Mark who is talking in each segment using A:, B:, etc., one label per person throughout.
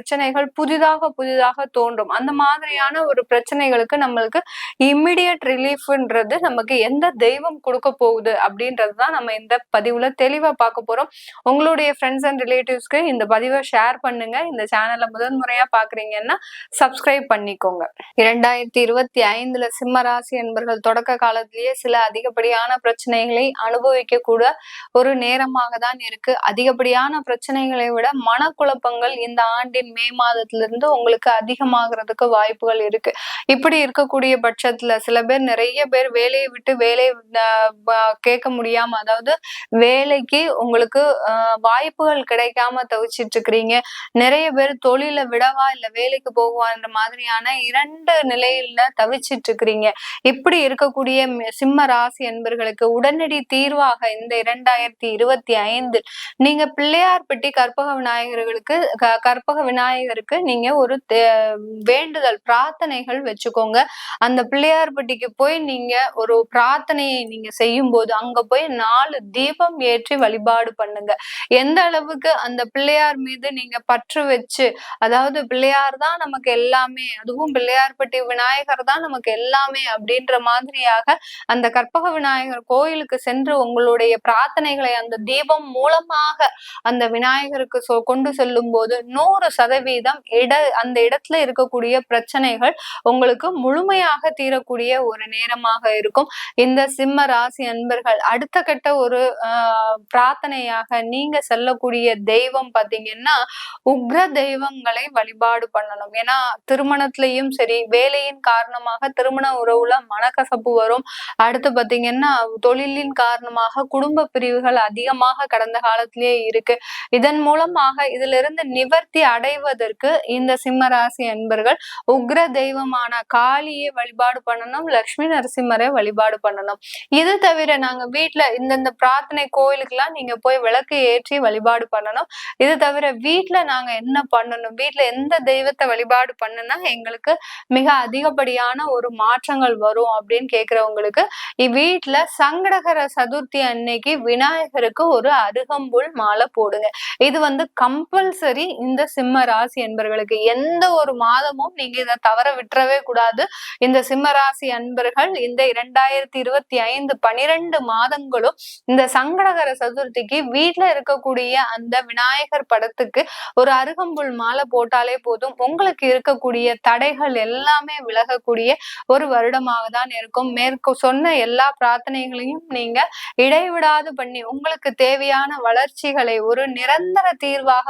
A: பிரச்சனைகள் புதிதாக புதிதாக தோன்றும். அந்த மாதிரியான ஒரு பிரச்சனைகளுக்கு நம்மளுக்கு இம்மிடியட் ரிலீஃப்ன்றது நமக்கு எந்த தெய்வம் கொடுக்க போகுது அப்படின்றது தான் நம்ம இந்த பதிவுல தெளிவா பார்க்க போறோம். உங்களுடைய ஃப்ரெண்ட்ஸ் அண்ட் ரிலேட்டிவ்ஸ்க்கு இந்த பதிவை ஷேர் பண்ணுங்க. இந்த சேனலை முதன் முறையா பாக்குறீங்கன்னா சப்ஸ்கிரைப் பண்ணிக்கோங்க. இரண்டாயிரத்தி இருபத்தி ஐந்துல சிம்ம ராசி என்பர்கள் தொடக்க காலத்திலேயே சில அதிகப்படியான பிரச்சனைகளை அனுபவிக்க கூட ஒரு நேரமாக தான் இருக்கு. அதிகப்படியான பிரச்சனைகளை விட மனக்குழப்பங்கள் இந்த ஆண்டின் ஆண்டின் மே மாதத்துல இருந்து உங்களுக்கு அதிகமாகிறதுக்கு வாய்ப்புகள் இருக்கு. இப்படி இருக்கக்கூடிய பட்சத்துல சில பேர் நிறைய பேர் வேலையை விட்டு வேலையை கேட்க முடியாம அதாவது வேலைக்கு உங்களுக்கு வாய்ப்புகள் கிடைக்காம தவிச்சிட்டு இருக்கிறீங்க நிறைய பேர் தொழில விடவா இல்ல வேலைக்கு போகுவான்ற மாதிரியான இரண்டு நிலையில தவிச்சிட்டு இருக்கிறீங்க இப்படி இருக்கக்கூடிய சிம்ம ராசி என்பர்களுக்கு உடனடி தீர்வாக இந்த இரண்டாயிரத்தி இருபத்தி ஐந்தில் நீங்க பிள்ளையார்பட்டி கற்பக விநாயகர்களுக்கு கற்பக விநாயகருக்கு நீங்க ஒரு வேண்டுதல் பிரார்த்தனைகள் வச்சுக்கோங்க. அந்த பிள்ளையார்பட்டிக்கு போய் நீங்க ஒரு பிரார்த்தனையை நீங்க செய்யும் போது அங்க போய் நாலு தீபம் ஏற்றி வழிபாடு பண்ணுங்க. எந்த அளவுக்கு அந்த பிள்ளையார் மீது நீங்க பற்று வச்சு அதாவது பிள்ளையார் தான் நமக்கு எல்லாமே அதுவும் பிள்ளையார்பட்டி விநாயகர் தான் நமக்கு எல்லாமே அப்படின்ற மாதிரியாக அந்த கற்பக விநாயகர் கோயிலுக்கு சென்று உங்களுடைய பிரார்த்தனைகளை அந்த தீபம் மூலமாக அந்த விநாயகருக்கு கொண்டு செல்லும் போது நூறு சதவீதம் இட அந்த இடத்துல இருக்கக்கூடிய பிரச்சனைகள் உங்களுக்கு முழுமையாக தீரக்கூடிய ஒரு நேரமாக இருக்கும். இந்த சிம்ம ராசி அன்பர்கள் அடுத்த கட்ட ஒரு பிரார்த்தனையாக நீங்க செல்லக்கூடிய தெய்வம் பாத்தீங்கன்னா உக்ர தெய்வங்களை வழிபாடு பண்ணணும். ஏன்னா திருமணத்திலையும் சரி வேலையின் காரணமாக திருமண உறவுல மனக்கசப்பு வரும். அடுத்து பாத்தீங்கன்னா தொழிலின் காரணமாக குடும்ப பிரிவுகள் அதிகமாக கடந்த காலத்திலேயே இருக்கு. இதன் மூலமாக இதுல இருந்து நிவர்த்தி அடை அடைவதற்கு இந்த சிம்மராசி அன்பர்கள் உக்ர தெய்வமான காளியை வழிபாடு பண்ணணும் லக்ஷ்மி நரசிம்மரை வழிபாடு பண்ணணும். இது தவிர நாங்க வீட்டுல இந்தந்த பிரார்த்தனை கோயிலுக்கெல்லாம் நீங்க போய் விளக்கு ஏற்றி வழிபாடு பண்ணணும். இது தவிர வீட்டுல நாங்க என்ன பண்ணணும் வீட்டுல எந்த தெய்வத்தை வழிபாடு பண்ணுனா எங்களுக்கு மிக அதிகப்படியான ஒரு மாற்றங்கள் வரும் அப்படின்னு கேக்குறவங்களுக்கு வீட்டுல சங்கடகர சதுர்த்தி அன்னைக்கு விநாயகருக்கு ஒரு அருகம்புல் மாலை போடுங்க. இது வந்து கம்பல்சரி இந்த சிம்ம ராசி என்பர்களுக்கு எந்த ஒரு மாதமும் நீங்க இதை தவற விட்டுறவே கூடாது. இந்த சிம்ம ராசி அன்பர்கள் இந்த இரண்டாயிரத்தி இருபத்தி ஐந்து பனிரெண்டு மாதங்களும் இந்த சங்கடகர சதுர்த்திக்கு வீட்டுல இருக்கக்கூடிய அந்த விநாயகர் படத்துக்கு ஒரு அருகம்புல் மாலை போட்டாலே போதும். உங்களுக்கு இருக்கக்கூடிய தடைகள் எல்லாமே விலகக்கூடிய ஒரு வருடமாக தான் இருக்கும். மேற்கு சொன்ன எல்லா பிரார்த்தனைகளையும் நீங்க இடைவிடாது பண்ணி உங்களுக்கு தேவையான வளர்ச்சிகளை ஒரு நிரந்தர தீர்வாக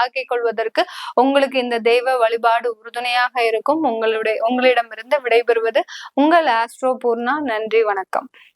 A: ஆக்கிக் கொள்வதற்கு உங்களுக்கு இந்த தெய்வ வழிபாடு உறுதுணையாக இருக்கும். உங்களுடைய உங்களிடமிருந்து விடைபெறுவது உங்கள் ஆஸ்ட்ரோ பூர்ணா. நன்றி வணக்கம்.